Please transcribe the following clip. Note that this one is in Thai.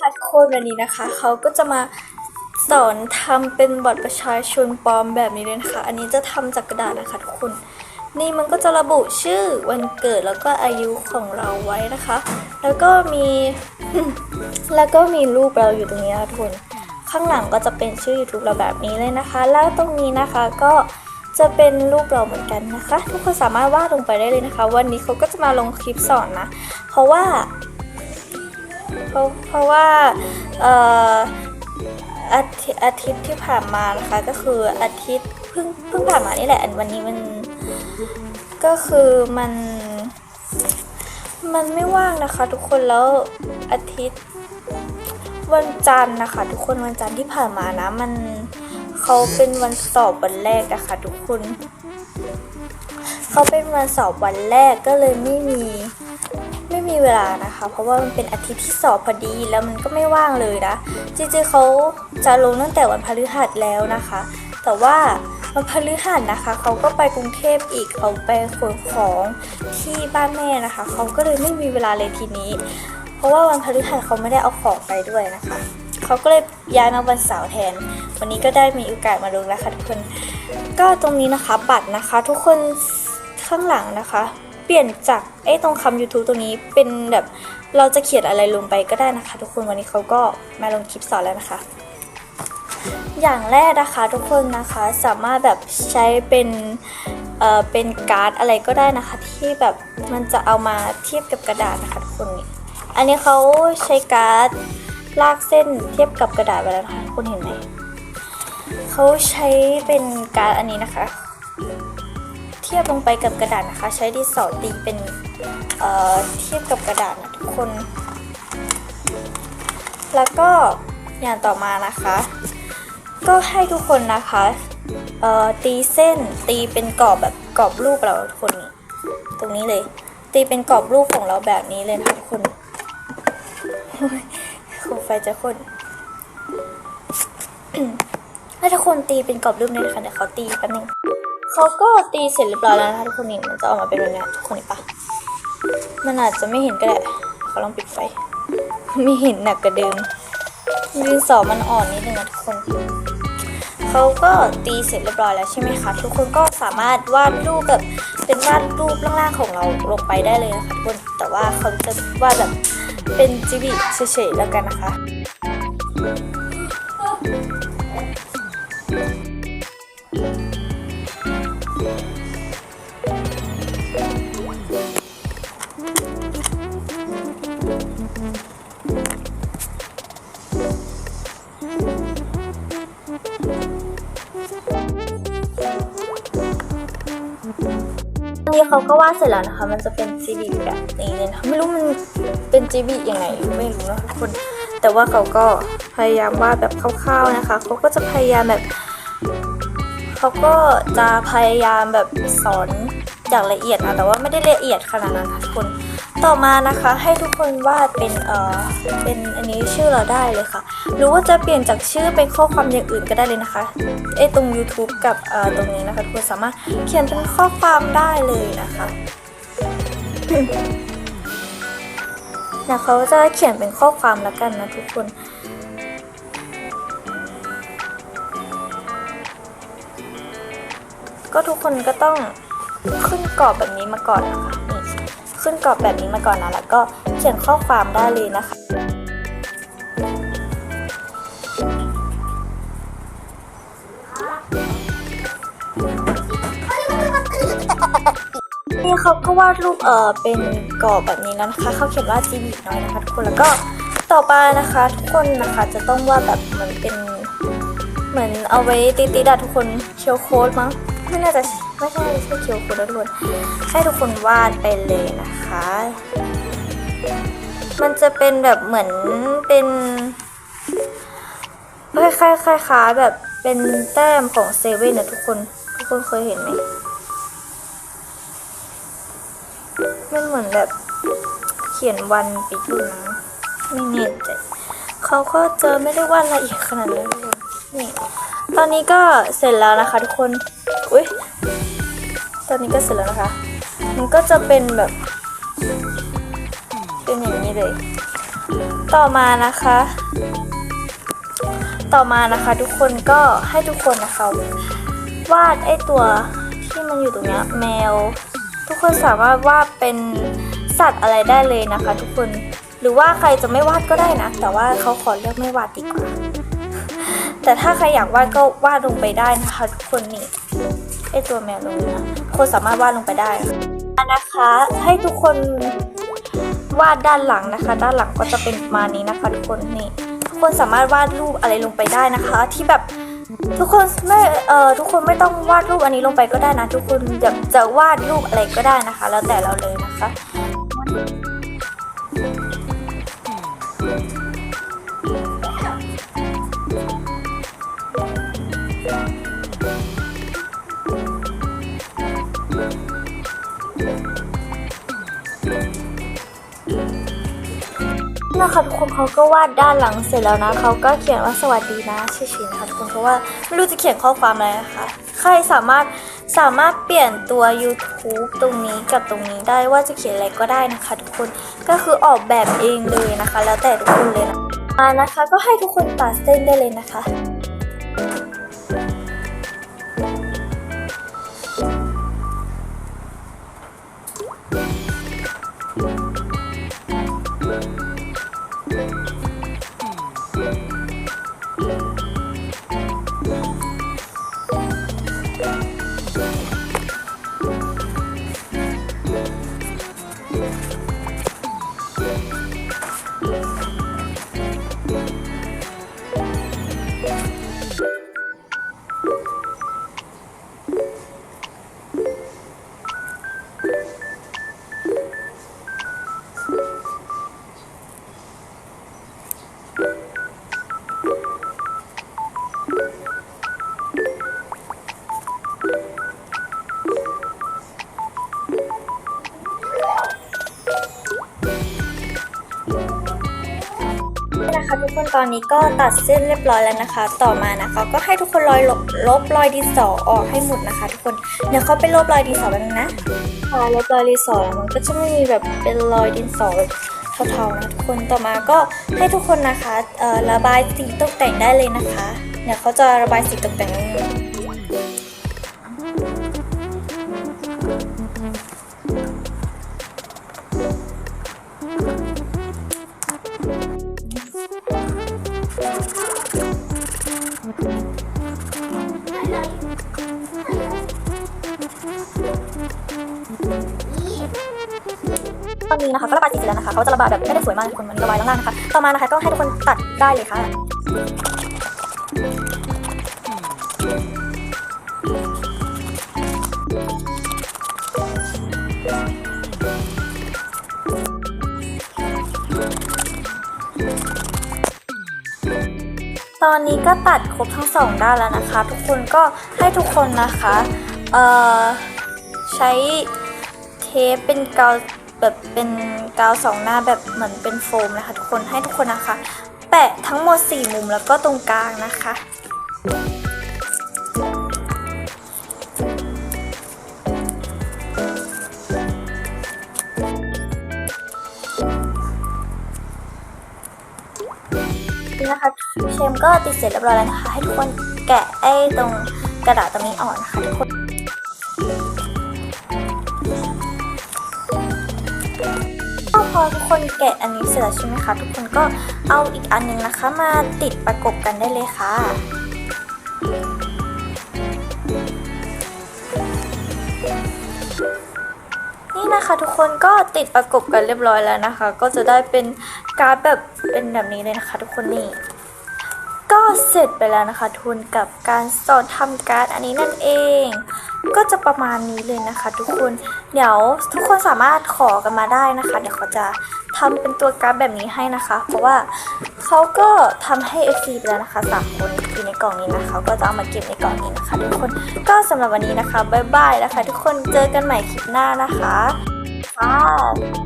ค่ะทุกคนวันนี้นะคะ เขาก็จะมาสอนทำเป็นบัตรประชาชนปลอมแบบนี้เลยนะคะ อันนี้จะทำจากกระดาษนะคะทุกคน นี่มันก็จะระบุชื่อวันเกิดแล้วก็อายุของเราไว้นะคะ แล้วก็มีแล้วก็มีรูปเราอยู่ตรงนี้นะคะทุกคน ข้างหลังก็จะเป็นชื่อ YouTube เราแบบนี้เลยนะคะ แล้วตรงนี้นะคะก็จะเป็นรูปเราเหมือนกันนะคะ ทุกคนสามารถวาดลงไปได้เลยนะคะ วันนี้เขาก็จะมาลงคลิปสอนนะ เพราะว่า ราะเพราะว่าเอาทิตย์อาทิตย์ที่ผ่านมานะคะก็คืออาทิตย์เพิ่งเพิ่งผ่านมานี่แหละวันนี้มันก็คือมัน มันไม่ว่างนะคะ ทุกคนแล้วอาทิตย์วันจันทร์นะคะ ทุกคนวันจันทร์ที่ผ่านมานะมันเขาเป็นวันสอบวันแรกนะคะ ทุกคนเขาเป็นวันสอบวันแรกก็เลยไม่มี มีเวลานะคะ เพราะว่ามันเป็นอาทิตย์ที่สอบพอดีแล้วมันก็ไม่ว่างเลยนะ จริงๆเขาจะลงตั้งแต่วันพฤหัสแล้วนะคะ แต่ว่าวันพฤหัสนะคะเขาก็ไปกรุงเทพอีกเขาไปขนของที่บ้านแม่นะคะ เขาก็เลยไม่มีเวลาเลยทีนี้ เพราะว่าวันพฤหัสเขาไม่ได้เอาของไปด้วยนะคะเขาก็เลยย้ายมาวันเสาร์แทน วันนี้ก็ได้มีโอกาสมาลงแล้วค่ะทุกคน ก็ตรงนี้นะคะบัตรนะคะ ทุกคนข้างหลังนะคะ เปลี่ยนจากไอ้ตรงคำ YouTube ตรงนี้เป็นแบบเราจะเขียนอะไรลงไปก็ได้นะคะ ทุกคนวันนี้เขาก็มาลงคลิปสอนแล้วนะคะ อย่างแรกนะคะทุกคนนะคะสามารถแบบใช้เป็นเอ่อเป็นการ์ดอะไรก็ได้นะคะ ที่แบบมันจะเอามาเทียบกับกระดาษนะคะทุกคนนี่อันนี้เขาใช้การ์ดลากเส้นเทียบกับกระดาษไปแล้วนะคะทุกคนเห็นไหมเขาใช้เป็นการ์ดอันนี้นะคะ ทียบลงไปกับกระดาษนะคะ ใช้ดินสอตีเป็นเเทียบกับกระดาษนะทุกคน แล้วก็อย่างต่อมานะคะ ก็ให้ทุกคนนะคะตีเส้นตีเป็นกรอบแบบกรอบรูปเราทุกคนนี่ตรงนี้เลย ตีเป็นกรอบรูปของเราแบบนี้เลยนะคะทุกคนโคมไฟจะคนให้ทุกคนตีเป็นกรอบรูปนี้นะคะเดี๋ยวเขาตีแป๊บนึง เขาก็ตีเสร็จเรียบร้อยแล้วนะคะทุกคนนี่มันจะออกมาเป็นแบบนี้ทุกคนเห็นปะมันอาจจะไม่เห็นก็ได้เขาลองปิดไฟไม่เห็นหนักกว่าเดิมดินสอมันอ่อนนิดนึงนะทุกคนเขาก็ตีเสร็จเรียบร้อยแล้วใช่ไหมคะทุกคนก็สามารถวาดรูปแบบเป็นวาดรูปล่างๆของเราลงไปได้เลยนะคะทุกคนแต่ว่าเขาจะวาดแบบเป็นจิบิเฉยๆแล้วกันนะคะ อันนี้เขาก็วาดเสร็จแล้วนะคะ มันจะเป็นจีบีแบบนี้เลยนะคะไม่รู้มันเป็นจีบียังไงไม่รู้นะทุกคน แต่ว่าเขาก็พยายามวาดแบบคร่าวๆนะคะ เขาก็จะพยายามแบบ เขาก็จะพยายามแบบสอนอย่างละเอียดนะแต่ว่าไม่ได้ละเอียดขนาดนั้นค่ะทุกคน ต่อมานะคะให้ทุกคนวาดเป็นเอ่อเป็นอันนี้ชื่อเราได้เลยค่ะ หรือว่าจะเปลี่ยนจากชื่อเป็นข้อความอย่างอื่นก็ได้เลยนะคะไอตรง YouTube กับเอ่อตรงนี้นะคะทุกคนสามารถเขียนเป็นข้อความได้เลยนะคะเดี๋ยวเขาจะเขียนเป็นข้อความแล้วกันนะทุกคน ก็ทุกคนก็ต้องขึ้นกรอบแบบนี้มาก่อนนะคะ ขึ้นกรอบแบบนี้มาก่อนนะ แล้วก็เขียนข้อความได้เลยนะคะ นี่เขาก็วาดรูปเออเป็นกรอบแบบนี้แล้วนะคะ เขาเขียนว่าจีบีน้อยนะคะทุกคน แล้วก็ต่อไปนะคะ ทุกคนนะคะจะต้องวาดแบบเหมือนเป็น เหมือนเอาไว้ติดๆอะทุกคนเคียวโค้ดมั้ง ไม่น่าจะไม่ใช่ไม่ใช่เคียวค้ดนะทุกคนให้ทุกคนวาดไปเลยนะคะ มันจะเป็นแบบเหมือนเป็นคล้ายๆคล้ายๆแบบเป็นแต้มของเซเว่นนะทุกคนทุกคนเคยเห็นไหมมันเหมือนแบบเขียนวันปิดดูนะไม่แน่ใจเขาก็เจอไม่ได้วาดละเอียดขนาดนั้นเลยนี่ตอนนี้ก็เสร็จแล้วนะคะทุกคน อุ้ย ตอนนี้ก็เสร็จแล้วนะคะ มันก็จะเป็นแบบ เป็นอย่างนี้เลย ต่อมานะคะ ต่อมานะคะทุกคนก็ให้ทุกคนนะคะวาดไอตัวที่มันอยู่ตรงนี้แมว ทุกคนสามารถวาดเป็นสัตว์อะไรได้เลยนะคะ ทุกคนหรือว่าใครจะไม่วาดก็ได้นะ แต่ว่าเขาขอเลือกไม่วาดดีกว่าแต่ถ้าใครอยากวาดก็วาดลงไปได้นะคะ ทุกคนนี่ ไอตัวแมวตรงนี้นะทุกคนสามารถวาดลงไปได้นะคะ ให้ทุกคนวาดด้านหลังนะคะ ด้านหลังก็จะเป็นประมาณนี้นะคะทุกคนนี่ทุกคนสามารถวาดรูปอะไรลงไปได้นะคะ ที่แบบทุกคนไม่เอ่อทุกคนไม่ต้องวาดรูปอันนี้ลงไปก็ได้นะ ทุกคนจะจะวาดรูปอะไรก็ได้นะคะ แล้วแต่เราเลยนะคะ เขาก็วาดด้านหลังเสร็จแล้วนะเขาก็เขียนว่าสวัสดีนะชื่อชินค่ะทุกคนเพราะว่าไม่รู้จะเขียนข้อความอะไรนะคะใครสามารถสามารถเปลี่ยนตัว YouTube ตรงนี้กับตรงนี้ได้ว่าจะเขียนอะไรก็ได้นะคะ ทุกคนก็คือออกแบบเองเลยนะคะ แล้วแต่ทุกคนเลยนะมานะคะ ก็ให้ทุกคนตัดเส้นได้เลยนะคะ น นี้ก็ตัดเส้นเรียบร้อยแล้วนะคะ ต่อมานะคะ ก็ให้ทุกคนลอยลบลบรอยดินสอออกให้หมดนะคะ ทุกคนเดี๋ยวเขาไปลบรอยดินสอแบบนึงนะพอลบรอยดินสอแล้วมันก็จะไม่มีแบบเป็นรอยดินสอเทาๆนะทุกคนต่อมาก็ให้ทุกคนนะคะระบายสีตกแต่งได้เลยนะคะ เดี๋ยวเขาจะระบายสีตกแต่ง ตอนนี้นะคะก็ระบายสีเสร็จแล้วนะคะเขาจะระบายแบบไม่ได้สวยมากทุกคนมันระบายล่างๆนะคะ ต่อมานะคะก็ให้ทุกคนตัดได้เลยค่ะตอนนี้ก็ตัดครบทั้งสองด้านแล้วนะคะ ทุกคนก็ให้ทุกคนนะคะ เอ่อ ใช้เทปเป็นกาวแบบเป็นกาวสองหน้าแบบเหมือนเป็นโฟมนะคะ ทุกคนให้ทุกคนนะคะ แปะทั้งหมด 4 มุมแล้วก็ตรงกลางนะคะ นี่นะคะเชมก็ติดเสร็จเรียบร้อยแล้วนะคะ ให้ทุกคนแกะไอ้ตรงกระดาษตรงนี้ออกนะคะทุกคน ทุกคนแกะอันนี้เสร็จแล้วใช่ไหมคะ ทุกคนก็เอาอีกอันหนึงนะคะ มาติดประกบกันได้เลยค่ะนี่นะคะทุกคนก็ติดประกบกันเรียบร้อยแล้วนะคะ ก็จะได้เป็นการ์ดแบบเป็นแบบนี้เลยนะคะ ทุกคนนี่ ก็เสร็จไปแล้วนะคะ ทุนกับการสอนทำการ์ดอันนี้นั่นเอง ก็จะประมาณนี้เลยนะคะ ทุกคนเดี๋ยวทุกคนสามารถขอกันมาได้นะคะ เดี๋ยวเขาจะทำเป็นตัวการ์ดแบบนี้ให้นะคะ เพราะว่าเขาก็ทำให้ FC ไปแล้วนะคะสามคนอยู่ในกล่องนี้นะคะเขาก็จะเอามาเก็บในกล่องนี้นะคะ ทุกคนก็สำหรับวันนี้นะคะบ๊ายบายนะคะ ทุกคนเจอกันใหม่คลิปหน้านะคะค่ะ